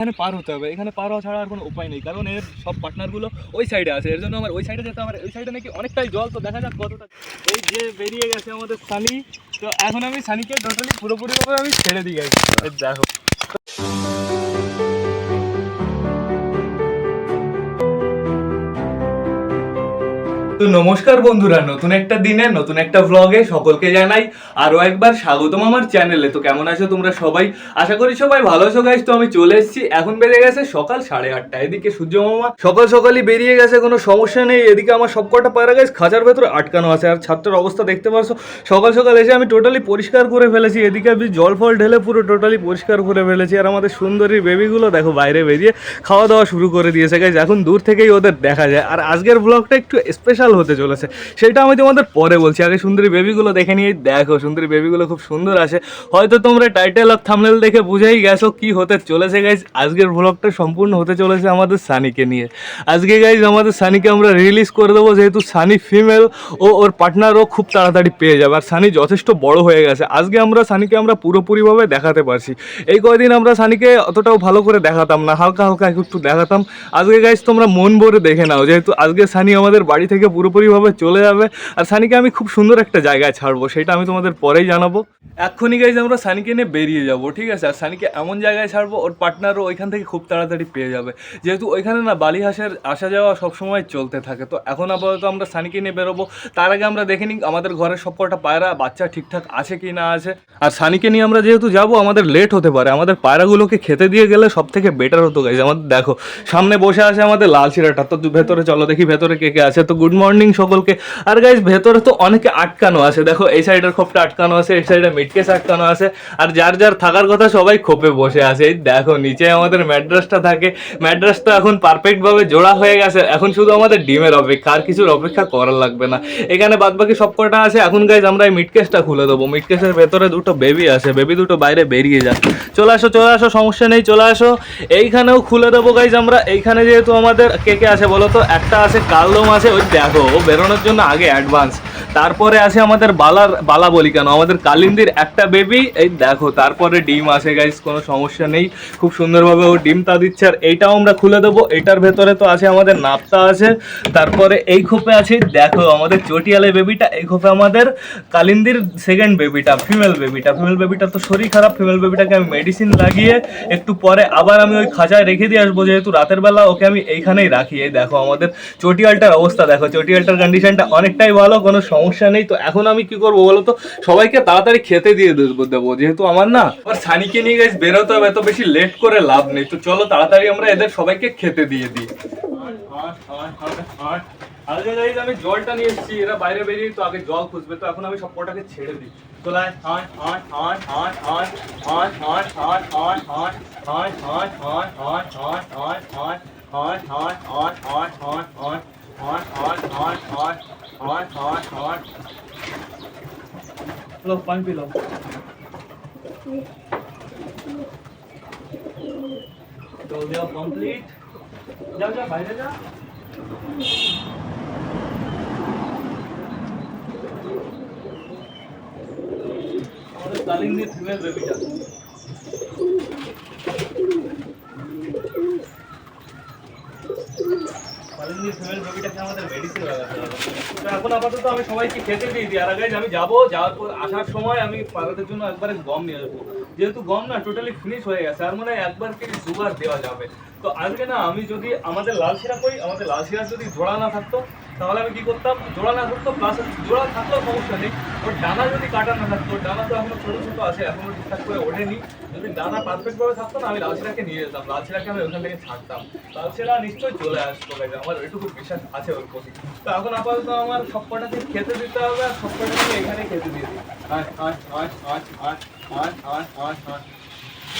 এখানে পার হতে হবে, এখানে পার হওয়া ছাড়া আর কোনো উপায় নেই, কারণ এর সব পার্টনারগুলো ওই সাইডে আছে, এর জন্য আমার ওই সাইডে যেতে আমার ওই সাইডে নাকি অনেকটাই জল, তো দেখা যাক কতটা। এই যে বেরিয়ে গেছে আমাদের সানি, তো এখন আমি সানিকে টোটালি পুরোপুরিভাবে আমি ছেড়ে দিয়ে গেছি দেখো। তো নমস্কার বন্ধুরা, নতুন একটা দিনে, নতুন একটা ভ্লগে সকলকে জানাই আরও একবার স্বাগতম আমার চ্যানেলে তো কেমন আছো তোমরা সবাই? আশা করি সবাই ভালো আছো গাইজ তো আমি চলে এসেছি। এখন বেজে গেছে সকাল সাড়ে আটটা। এদিকে সূর্য মামা সকাল সকালই বেরিয়ে গেছে, কোনো সমস্যা নেই। এদিকে আমার সবকটা পায়রা গাইজ খাঁচার ভেতরে আটকানো আছে। আর ছাত্রের অবস্থা দেখতে পারছ? সকাল সকাল এসে আমি টোটালি পরিষ্কার করে ফেলেছি। এদিকে আমি জল ফল ঢেলে পুরো টোটালি পরিষ্কার করে ফেলেছি। আর আমাদের সুন্দরী বেবিগুলো দেখো বাইরে বেরিয়ে খাওয়া দাওয়া শুরু করে দিয়েছে গাইজ এখন দূর থেকেই ওদের দেখা যায়। আর আজকের ব্লগটা একটু স্পেশাল হতে চলেছে। সেটা আমি তোমাদের পরে বলছি। আগে সুন্দরী বেবিগুলো দেখে নিয়ে দেখো, সুন্দরী বেবিগুলো খুব সুন্দর আছে হয়তো তোমরা টাইটেল আর থামনেল দেখে বুঝেই গেছো কি হতে চলেছে গাইজ আজকের ব্লগটা সম্পূর্ণ হতে চলেছে আমাদের সানিকে নিয়ে। আজকে গাইজ আমাদের সানিকে আমরা রিলিজ করে দেবো, যেহেতু সানি ফিমেল ও ওর পার্টনারও খুব তাড়াতাড়ি পেয়ে যাবে। আর সানি যথেষ্ট বড় হয়ে গেছে। আজকে আমরা সানিকে আমরা পুরোপুরিভাবে দেখাতে পারছি। এই কয়দিন আমরা সানিকে অতটাও ভালো করে দেখাতাম না, হালকা হালকা একটু দেখাতাম। আজকে গাইজ তোমরা মন ভরে দেখে নাও, যেহেতু আজকে সানি আমাদের বাড়ি থেকে পুরোপুরিভাবে চলে যাবে। আর সানিকে আমি খুব সুন্দর একটা জায়গায় ছাড়বো, সেটা আমি তোমাদের পরেই জানাব। এক্ষুনি গাইজ আমরা সানিকে নিয়ে বেরিয়ে যাব, ঠিক আছে? আর সানিকে এমন জায়গায় ছাড়বো, ওর পার্টনারও ওইখান থেকে খুব তাড়াতাড়ি পেয়ে যাবে। যেহেতু ওইখানে না বালি হাঁসের আসা যাওয়া সবসময় চলতে থাকে, তো এখন আপাতত আমরা সানিকে নিয়ে বেরোবো। তার আগে আমরা দেখে নিই আমাদের ঘরের সব কটা পায়রা, বাচ্চা ঠিকঠাক আছে কি না আছে। আর সানিকে নিয়ে আমরা যেহেতু যাব, আমাদের লেট হতে পারে। আমাদের পায়রাগুলোকে খেতে দিয়ে গেলে সব থেকে বেটার হতো গাইজ আমাদের দেখো, সামনে বসে আছে আমাদের লাল শিরাটা। তো ভেতরে, চলো দেখি ভেতরে কে কে আছে। তো গুড মর্নিং সকলকে। আর গাইজ ভেতরে তো অনেকে আটকানো আছে। দেখো, এই সাইডের খোপটা আটকানো আছে, এই সাইডে মিটকেস আটকানো আছে। আর যার যার থাকার কথা সবাই খোপে বসে আছে। এই দেখো, নিচে আমাদের ম্যাড্রাসটা থাকে। ম্যাড্রাস তো এখন পারফেক্টভাবে জোড়া হয়ে গেছে। এখন শুধু আমাদের ডিমের অপেক্ষা, আর কিছুর অপেক্ষা করার লাগবে না। এখানে বাদ বাকি সব কটা আছে। এখন গাইজ আমরা এই মিটকেসটা খুলে দেবো। মিটকেসের ভেতরে দুটো বেবি আছে। বেবি দুটো বাইরে বেরিয়ে যায় চলে আসো চলে আসো, সমস্যা নেই, চলে আসো। এইখানেও খুলে দেবো গাইজ আমরা। এইখানে যেহেতু আমাদের কে কে আছে বলো তো? একটা আছে কালদম আছে, ওই দেখো। ও বেরোনোর জন্য আগে অ্যাডভান্স তারপরে আছে আমাদের বালার, বালা বলি কেন? আমাদের কালিন্দির একটা বেবি এই দেখো, তারপরে ডিম আছে গাইস কোনো সমস্যা নেই। খুব সুন্দরভাবে ও ডিম তা দিচ্ছে, আর এইটাও আমরা খুলে দেবো। এটার ভেতরে তো আছে আমাদের নাপতা আছে। তারপরে এই খোপে আছে, দেখো, আমাদের চটিয়ালে বেবিটা এই খোপে আমাদের কালিন্দির সেকেন্ড বেবিটা ফিমেল বেবিটা ফিমেল বেবিটা তো শরীর খারাপ ফিমেল বেবিটাকে আমি মেডিসিন লাগিয়ে একটু পরে আবার আমি ওই খাঁচায় রেখে দিয়ে আসব, যেহেতু রাতের বেলা ওকে আমি এইখানেই রাখি। এই দেখো, আমাদের চটিয়ালটার অবস্থা, দেখো চটিয়ালটার কন্ডিশনটা অনেকটাই ভালো কোনো সমস্যা নেই তো এখন আমি কি করব বলো তো সবাইকে তাড়াতাড়ি খেতে দিয়ে দেবো দেবো যেহেতু আমার না আর সানিকে নিয়ে গেছে বেরোতে হবে এত বেশি লেট করে লাভ নেই তো চলো তাড়াতাড়ি আমরা এদের সবাইকে খেতে দিয়ে দিই আমি জলটা নিয়ে এসেছি এরা বাইরে বেরিয়ে তো আগে জল খুঁজবে তো এখন আমি সব কটাকে ছেড়ে দিই তোলায় और और और और और लो, पानी पी लो। तो दिया कंप्लीट जाओ जाओ बाहर जा और तालिम ने फिमेल बेबी जाती আপাতত আমি সবাইকে খেতে দিয়ে দিই। আর আগে আমি যাব, যাওয়ার পর আসার সময় আমি পাড়াদের জন্য একবারে গম নিয়ে আসব। যেহেতু গম না টোটালি ফিনিশ হয়ে গেছে। আর মনে হয় একবার কি দুবার দেওয়া যাবে। তো আজকে না, আমি যদি আমাদের লাল শিরা করি, আমাদের লাল শিরা যদি জোড়া না থাকতো তাহলে আমি কি করতাম? জোড়া না থাকতো প্লাস জোড়া থাকলেও সমস্যা নেই। ওর ডানা যদি কাটা না থাকতো, ডানা তো এখনও ছোটো ছোটো আছে, এখনও ঠিকঠাক করে ওঠেনি। যদি ডানা পারফেক্ট ভাবে থাকতো না, আমি লাল নিয়ে যেতাম। লাল আমি ওখান থেকে ছাড়তাম। লাল নিশ্চয়ই চলে আসতো আমার এটুকু বিশ্বাস আছে ওর প্রতি। তো এখন আপাতত আমার সব কটাকে খেতে দিতে হবে আর সব কটাকে এখানে খেতে দিয়ে দিই। আট আট আট আট আট আট আট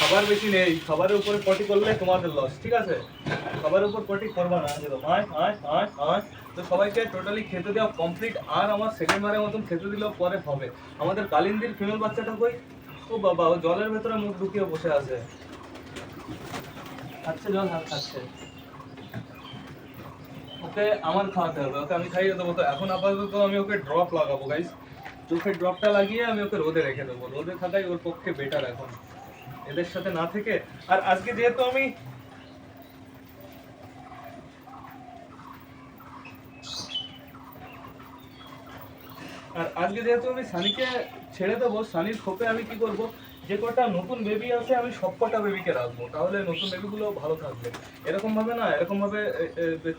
খাবার বেশি নেই, খাবারের উপরে পটি করলে তোমাদের লস ঠিক আছে? খাবারের উপর পটি করবা না তো সবাইকে টোটালি খেতে দেওয়া কমপ্লিট আর আমার সেকেন্ড বারের মতন খেতে দিলেও পরে হবে। আমাদের কালিন্দির ফিমেল বাচ্চাটা কই? ও বাবা, ও জলের ভেতরে মুখ ঢুকিয়ে বসে আছে। খাচ্ছে জল হাত খাচ্ছে। ওকে, আমার খাওয়াতে হবে, ওকে আমি খাইয়ে দেবো। তো এখন আপাতত আমি ওকে ড্রপ লাগাবো গাইস চোখে ড্রপটা লাগিয়ে আমি ওকে রোদে রেখে দেবো। রোদে থাকাই ওর পক্ষে বেটার এখন। এদের সাথে না থেকে। আর আজকে যেহেতু আমি আর আজকে যেহেতু আমি সানিকে ছেড়ে দেবো, সানির খোপে আমি কি করব? যে কটা নতুন বেবি আছে, আমি সব কটা বেবিকে রাখব। তাহলে নতুন বেবিগুলো ভালো থাকবে। এরকমভাবে না, এরকমভাবে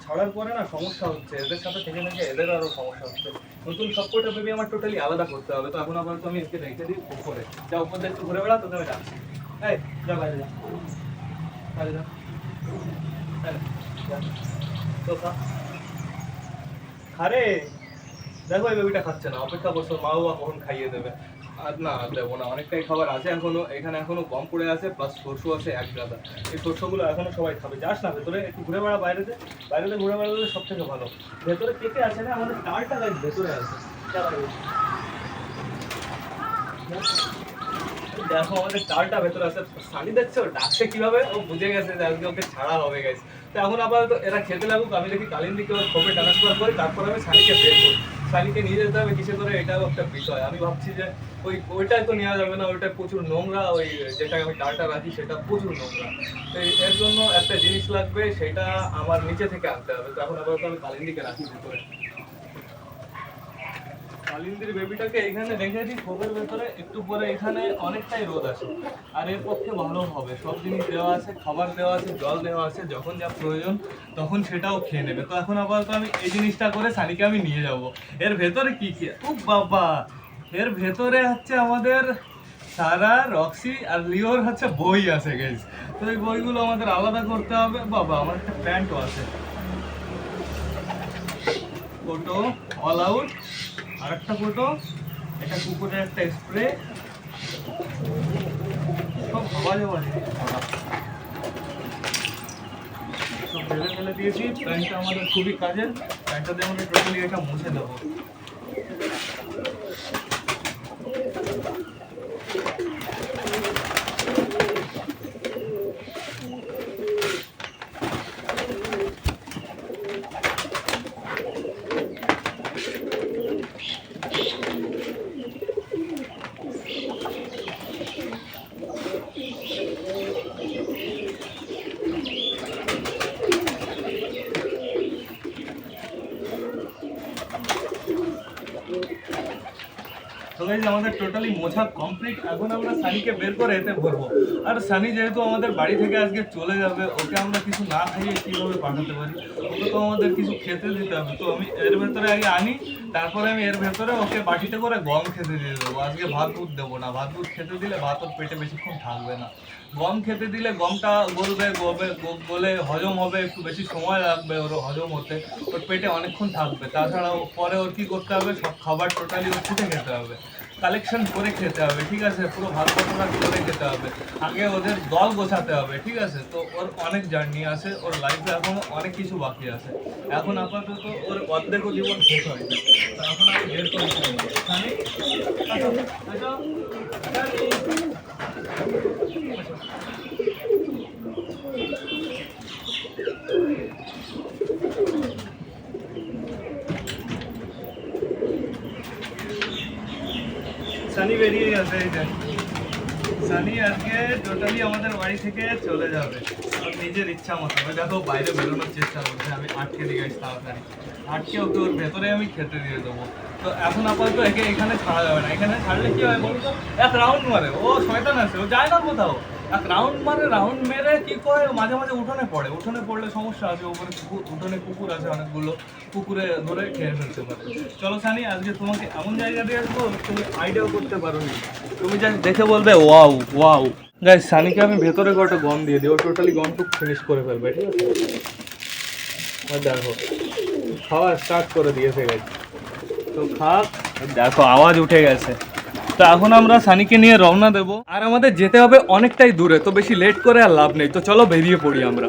ছাড়ার পরে না সমস্যা হচ্ছে। এদের সাথে থেকে থেকে এদের আরও সমস্যা হচ্ছে। নতুন সব কটা বেবি আমার টোটালি আলাদা করতে হবে। তো এখন আবার তো আমি এসে রেখে দিই করে যা উপর দেখতে ঘুরে বেড়া তো আমি রাখছি এই, যা বাইরে যা। বাইরে যা। তো খা। আরে, দেখো এই বেবিটা খাচ্ছে না, অপেক্ষা করছ, মা বাবা কখন খাইয়ে দেবে। আর না দেবো না, অনেকটাই খাবার আছে এখনও, এখানে এখনও কম পড়ে আছে প্লাস শস্য আছে এক গাদা। এই শস্যগুলো এখনও সবাই খাবে। যাস না, ভেতরে একটু ঘুরে বেড়া বাইরেতে বাইরেতে ঘুরে বেড়ালে সব থেকে ভালো। ভেতরে কে কে আছে না, আমাদের টালটা গাছ ভেতরে আছে। বাইরে। দেখো, আমাদের চালটা ভেতরে আছে। সানি দেখছ ডাকছে কীভাবে? ও বুঝে গেছে যে আজকে ওকে ছাড়া হবে গেছে তো এখন আপাতত এরা খেতে লাগুক আমি দেখি কালিন্দিকে ওর খোপে ট্রান্সফার করি, তারপর আমি সানিকে বের করি। সানিকে নিয়ে যেতে হবে কিসে করে এটাও একটা বিষয়। আমি ভাবছি যে ওই ওইটাই তো নেওয়া যাবে না, ওইটা প্রচুর নোংরা, ওই যেটা আমি ডালটা রাখি, সেটা প্রচুর নোংরা। তো এর জন্য একটা জিনিস লাগবে, সেটা আমার নিচে থেকে আনতে হবে। তো এখন আপাতত আমি কালিন্দিকে রাখি ভেতরে। কালিন্দির বেবিটাকে এখানে রেখে দিই খোপের ভেতরে একটু পরে এখানে অনেকটাই রোদ আছে আর এর পক্ষে ভালো হবে। সব জিনিস দেওয়া আছে, খাবার দেওয়া আছে, জল দেওয়া আছে, যখন যা প্রয়োজন তখন সেটাও খেয়ে নেবে। তো এখন আপাতত আমি এই জিনিসটা করে সানিকে আমি নিয়ে যাব। এর ভেতরে কি কি? ও বাবা! এর ভেতরে হচ্ছে আমাদের সারা, রক্সি আর লিওর হচ্ছে বই আছে গেছ তো এই বইগুলো আমাদের আলাদা করতে হবে। বাবা, আমার একটা প্যান্টও আছে। ফটো অল আউট আর একটা ফটো এটা কুকুরের একটা স্প্রে সব ভাবা যাওয়া সব ফেলে ফেলে দিয়েছি। প্যান্টটা আমাদের খুবই কাজের। প্যান্টটা দিয়ে আমরা টোটালি এটা মুছে দেবো। তো আমাদের টোটালি মোছা কমপ্লিট এখন আমরা সানিকে বের করে এতে ভরবো। আর সানি যেহেতু আমাদের বাড়ি থেকে আজকে চলে যাবে, ওকে আমরা কিছু না খাইয়ে কীভাবে পাঠাতে পারি? ওকে তো আমাদের কিছু খেতে দিতে হবে। তো আমি এর ভেতরে আগে আনি তারপরে আমি এর ভেতরে ওকে বাটিতে করে গম খেতে দিয়ে দেবো। আজকে ভাত দুধ দেবো না। ভাত দুধ খেতে দিলে ভাত ওর পেটে বেশিক্ষণ থাকবে না। গম খেতে দিলে গমটা গলবে, গবে গলে হজম হবে, একটু বেশি সময় লাগবে ওর হজম হতে। ওর পেটে অনেকক্ষণ থাকবে। তাছাড়াও পরে ওর কী করতে হবে? সব খাবার টোটালি ওর খেতে খেতে হবে। কালেকশন করে খেতে হবে, ঠিক আছে? পুরো ভারতবর্ষটা করে খেতে হবে। আগে ওদের দল গোছাতে হবে, ঠিক আছে? তো ওর অনেক জার্নি আছে, ওর লাইফে এখনও অনেক কিছু বাকি আছে। এখন আপাতত ওর অর্ধেক জীবন শেষ হয়নি। তো এখন আমি বের করে সানি, বেরিয়ে গেছে এই যে সানি আজকে টোটালি আমাদের বাড়ি থেকে চলে যাবে। নিজের ইচ্ছা মতো। আমি দেখো বাইরে বেরোনোর চেষ্টা করছে। আমি আটকে দিয়ে গেছি তাড়াতাড়ি। আটকে ওকে ওর ভেতরে আমি খেতে দিয়ে দেবো। তো এখন আপাতত একে এখানে ছাড়া যাবে না। এখানে ছাড়লে কি হয় বলতো? এক রাউন্ড মারে। ও শয়তান আছে। ও যায় না কোথাও। রাউন্ড মারে রাউন্ড মেরে কি করে? মাঝে মাঝে উঠোনে পড়ে। উঠোনে পড়লে সমস্যা আছে কুকুর উঠোনে কুকুর আছে, অনেকগুলো কুকুরে ধরে খেয়ে ফেলতে পারে। চলো সানি, আজকে তোমাকে এমন জায়গা দিয়ে আসব, তুমি আইডিয়াও করতে পারো নি তুমি জাস্ট দেখে বলবে ওয়াও ওয়াও গাইস সানিকে আমি ভেতরে কটা গম দিয়ে দিই, ও টোটালি গমটুক ফিনিশ করে ফেলবে, ঠিক আছে? দেখো, খাওয়া স্টার্ট করে দিয়েছে গাইস তো খাক দেখো, আওয়াজ উঠে গেছে। তো এখন আমরা সানিকে নিয়ে রওনা দেব। আর আমাদের যেতে হবে অনেকটাই দূরে, তো বেশি লেট করে আর লাভ নেই। তো চলো বেরিয়ে পড়ি আমরা।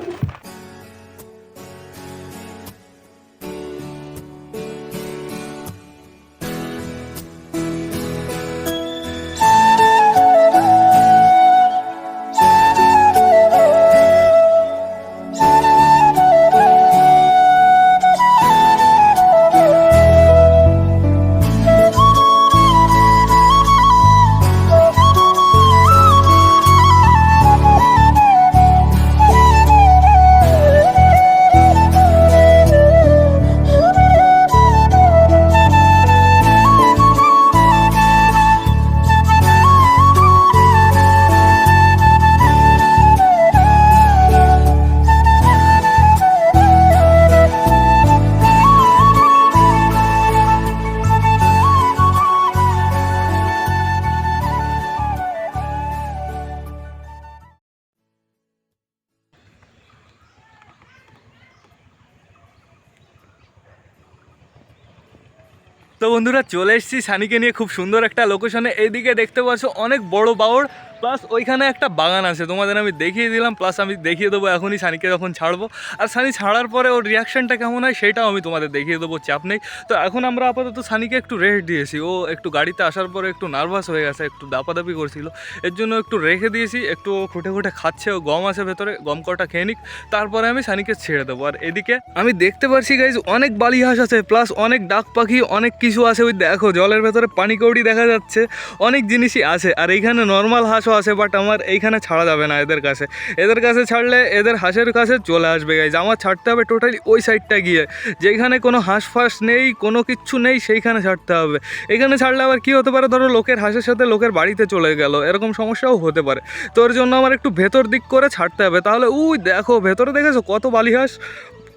বন্ধুরা চলে এসেছি সানিকে নিয়ে খুব সুন্দর একটা লোকেশনে এইদিকে দেখতে পাচ্ছ অনেক বড় বাওড় প্লাস ওইখানে একটা বাগান আছে, তোমাদের আমি দেখিয়ে দিলাম প্লাস আমি দেখিয়ে দেবো এখনই সানিকে যখন ছাড়বো। আর সানি ছাড়ার পরে ওর রিয়াকশনটা কেমন হয়, সেটাও আমি তোমাদের দেখিয়ে দেবো, চাপ নেই। তো এখন আমরা আপাতত সানিকে একটু রেস্ট দিয়েছি। ও একটু গাড়িতে আসার পরে একটু নার্ভাস হয়ে গেছে, একটু দাপাদাপি করছিল। এর জন্য একটু রেখে দিয়েছি, একটু খুঁটে খুঁটে খাচ্ছে, ও গম আছে ভেতরে, গম কটা খেয়ে নিক। তারপরে আমি সানিকে ছেড়ে দেবো। আর এদিকে আমি দেখতে পাচ্ছি গাইজ অনেক বালি হাঁস আছে প্লাস অনেক ডাক পাখি, অনেক কিছু আছে। ওই দেখো, জলের ভেতরে পানি কৌড়ি দেখা যাচ্ছে, অনেক জিনিসই আছে। আর এইখানে নর্মাল হাঁসও আছে বাট আমার এইখানে ছাড়া যাবে না এদের কাছে। এদের কাছে ছাড়লে এদের হাঁসের কাছে চলে আসবে গাইজ আমার ছাড়তে হবে টোটালি ওই সাইডটা গিয়ে। যেখানে কোনো হাঁস ফাঁস নেই, কোনো কিচ্ছু নেই, সেইখানে ছাড়তে হবে। এখানে ছাড়লে আবার কী হতে পারে? ধরো লোকের হাঁসের সাথে লোকের বাড়িতে চলে গেল। এরকম সমস্যাও হতে পারে। তোর জন্য আমার একটু ভেতর দিক করে ছাড়তে হবে। তাহলে, উই দেখো, ভেতরে দেখেছ কত বালি হাঁস?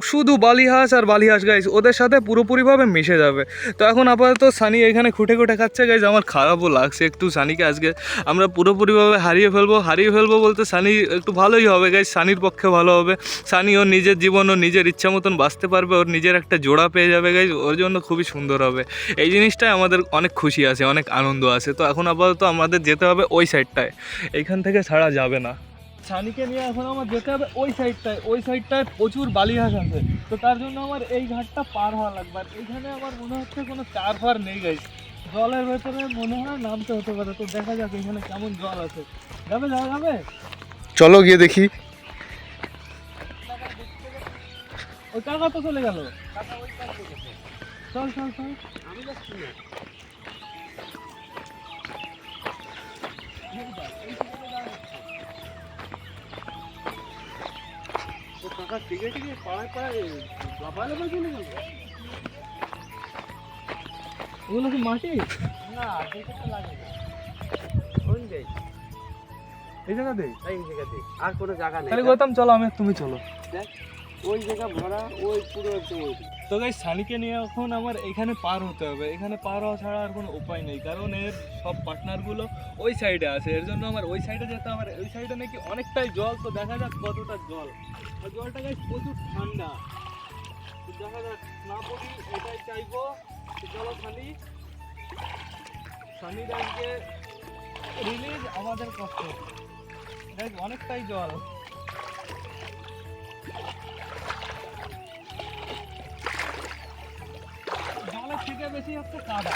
শুধু বালি হাঁস আর বালি হাঁস গাইজ ওদের সাথে পুরোপুরিভাবে মিশে যাবে। তো এখন আপাতত সানি এখানে খুঁটে খুঁটে খাচ্ছে গাইজ আমার খারাপও লাগছে। একটু সানিকে আজকে আমরা পুরোপুরিভাবে হারিয়ে ফেলব হারিয়ে ফেলব বলতে সানি একটু ভালোই হবে গাইজ সানির পক্ষে ভালো হবে। সানি ওর নিজের জীবন, ওর নিজের ইচ্ছা মতন বাঁচতে পারবে, ওর নিজের একটা জোড়া পেয়ে যাবে গাইজ ওর জন্য খুবই সুন্দর হবে। এই জিনিসটাই আমাদের অনেক খুশি আছে, অনেক আনন্দ আছে। তো এখন আপাতত আমাদের যেতে হবে ওই সাইডটায় এইখান থেকে ছাড়া যাবে না। সানিকে নিয়ে এখন আমার যেতে হবে ওই সাইডটায় ওই সাইডটায় প্রচুর বালি হাঁস আছে। তো তার জন্য আমার এই ঘাটটা পার হওয়া লাগবে। আর এইখানে আমার মনে হচ্ছে কোনো চার ফার নেই গাইজ জলের ভেতরে মনে হয় নামতে হতে পারে। তো দেখা যাক এখানে কেমন জল আছে। যাবে যাওয়া যাবে? চলো গিয়ে দেখি। ওই কাকা তো চলে গেল। চল চল চল। কাকা টিকে টিকে পাড়ায় পাড়ায় লাফায় লাফায় চলে গেল? ওগুলো কি মাটি? না দেখতে লাগে। না কোন দেশ? এই জায়গাতে? এই জায়গাতে। আর কোনো জায়গা নেই। তাহলে গৌতম চলো আমি তুমি চলো। দেখ ওই জায়গা ভরা ওই পুরো একদম ওই। তো গাই সানিকে নিয়ে এখন আমার এখানে পার হতে হবে। এখানে পার হওয়া ছাড়া আর কোনো উপায় নেই। কারণ এর সব পার্টনারগুলো ওই সাইডে আছে, এর জন্য আমার ওই সাইডে যেতে আমার ওই সাইডে নাকি অনেকটাই জল, তো দেখা যাক কতটা জল। আর জলটা গাই প্রচুর ঠান্ডা। দেখা যাক, না পড়ি, এটাই চাইব চলো সানি সানির আজকে রিলিজ আমাদের কষ্ট। দেখ অনেকটাই জল। জলের থেকে বেশি হচ্ছে কাদা।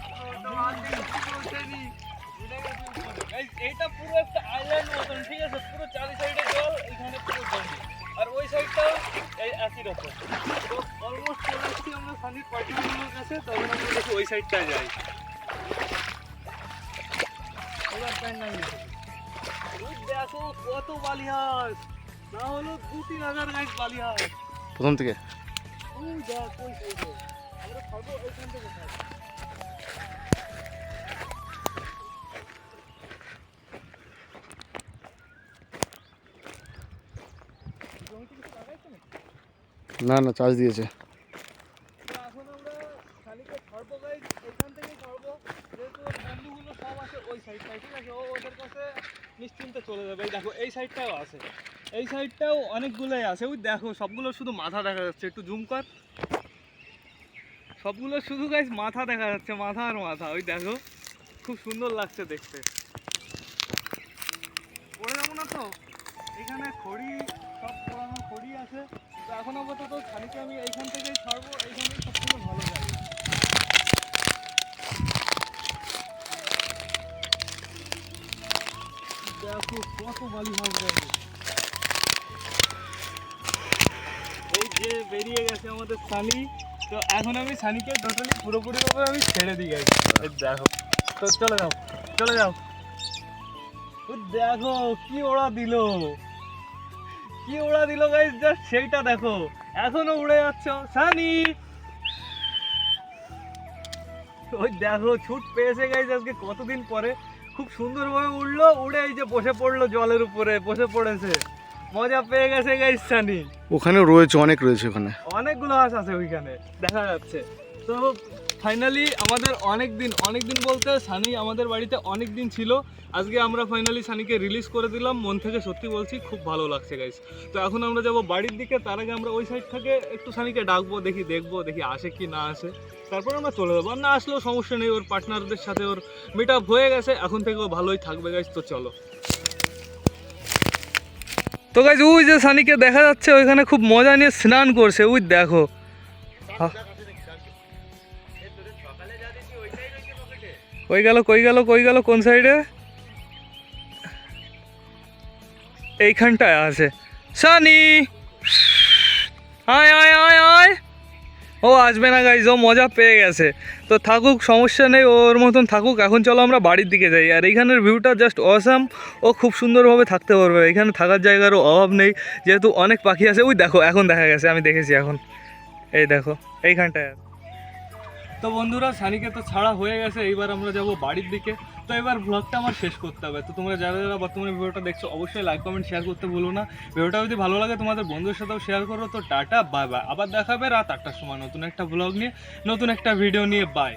তখন দেখি ওই যাই দেখো কত বালিহাস না হলো দু তিন হাজার গাছ বালিহাস প্রথম থেকে? ওই দেখ ওই সাইডে আমরা খাব ওইখান থেকে খাব। না না চার্জ দিয়েছে তো এখন আমরা শালিকে ছাড়বো গাইজ ওইখান থেকে ছাড়বো যেহেতু ওর বন্ধুগুলো সব আছে ওই সাইডটায় ঠিক আছে ও ওদের কাছে নিশ্চিন্তে চলে যাবে এই দেখো এই সাইডটাও আছে এই সাইডটাও অনেকগুলোই আছে। ওই দেখো, সবগুলো শুধু মাথা দেখা যাচ্ছে। একটু জুম কর। সবগুলো শুধু গাইজ মাথা দেখা যাচ্ছে, মাথা আর মাথা। ওই দেখো, খুব সুন্দর লাগছে দেখতে। পড়ে যাব না তো? এখানে খড়ি, সব পুরানো খড়ি আছে। তো এখন আপাতত খানিকে আমি এইখান থেকেই ছাড়বো এইখানেই সব থেকে ভালো যাবে দেখো কত বালি মাছ যে বেরিয়ে গেছে আমাদের সানি, তো এখন আমি সানিকে টোটালি পুরোপুরিভাবে আমি ছেড়ে দিয়ে গেছি দেখো। তো চলে যাও চলে যাও। দেখো, কি ওড়া দিল। কি ওড়া দিল গাইস জাস্ট সেইটা দেখো। এখনও উড়ে যাচ্ছ। সানি! ওই দেখো, ছুট পেয়েছে গাইস আজকে কতদিন পরে? খুব সুন্দরভাবে উড়লো, উড়ে এই যে বসে পড়ল জলের উপরে, বসে পড়েছে। মজা পেয়ে গেছে গাইস সানি। ওখানে রয়েছে, অনেক রয়েছে ওখানে। অনেকগুলো হাঁস আছে ওইখানে, দেখা যাচ্ছে। তো ফাইনালি আমাদের অনেক দিন অনেক দিন বলতে সানি আমাদের বাড়িতে অনেক দিন ছিল। আজকে আমরা ফাইনালি সানিকে রিলিজ করে দিলাম। মন থেকে সত্যি বলছি, খুব ভালো লাগছে গাইস তো এখন আমরা যাব বাড়ির দিকে, তার আগে আমরা ওই সাইড থেকে একটু সানিকে ডাকবো, দেখি দেখব, দেখি আসে কি না আসে। তারপর আমরা চলে যাব। আর না আসলেও সমস্যা নেই, ওর পার্টনারদের সাথে ওর মিট হয়ে গেছে। এখন থেকে ও ভালোই থাকবে গাইস তো চলো। তো গাইজ ওই যে সানিকে দেখা যাচ্ছে, ওইখানে খুব মজা নিয়ে স্নান করছে, ওই দেখো। কই গেল কই গেল কই গেল, কোন সাইডে এইখানটায় আছে। সানি! আয় আয় আয় আয় ও আসবে না গাইজ ও মজা পেয়ে গেছে। তো থাকুক, সমস্যা নেই ওর মতন থাকুক। এখন চলো আমরা বাড়ির দিকে যাই। আর এইখানের ভিউটা জাস্ট অসাম ও খুব সুন্দরভাবে থাকতে পারবে। এখানে থাকার জায়গারও অভাব নেই। যেহেতু অনেক পাখি আছে। ওই দেখো, এখন দেখা গেছে। আমি দেখেছি এখন। এই দেখো, এইখানটায় তো বন্ধুরা সানিকে তো ছাড়া হয়ে গেছে, এইবার আমরা যাব বাড়ির দিকে। তো এবার ব্লগটা আমার শেষ করতে হবে। তো তোমরা যারা যারা বর্তমানে ভিডিওটা দেখছ, অবশ্যই লাইক কমেন্ট শেয়ার করতে ভুলো না। ভিডিওটা যদি ভালো লাগে, তোমাদের বন্ধুর সাথেও শেয়ার করো। তো টাটা বাই বাই আবার দেখাবে রাত আটটার সময় নতুন একটা ব্লগ নিয়ে, নতুন একটা ভিডিও নিয়ে। বাই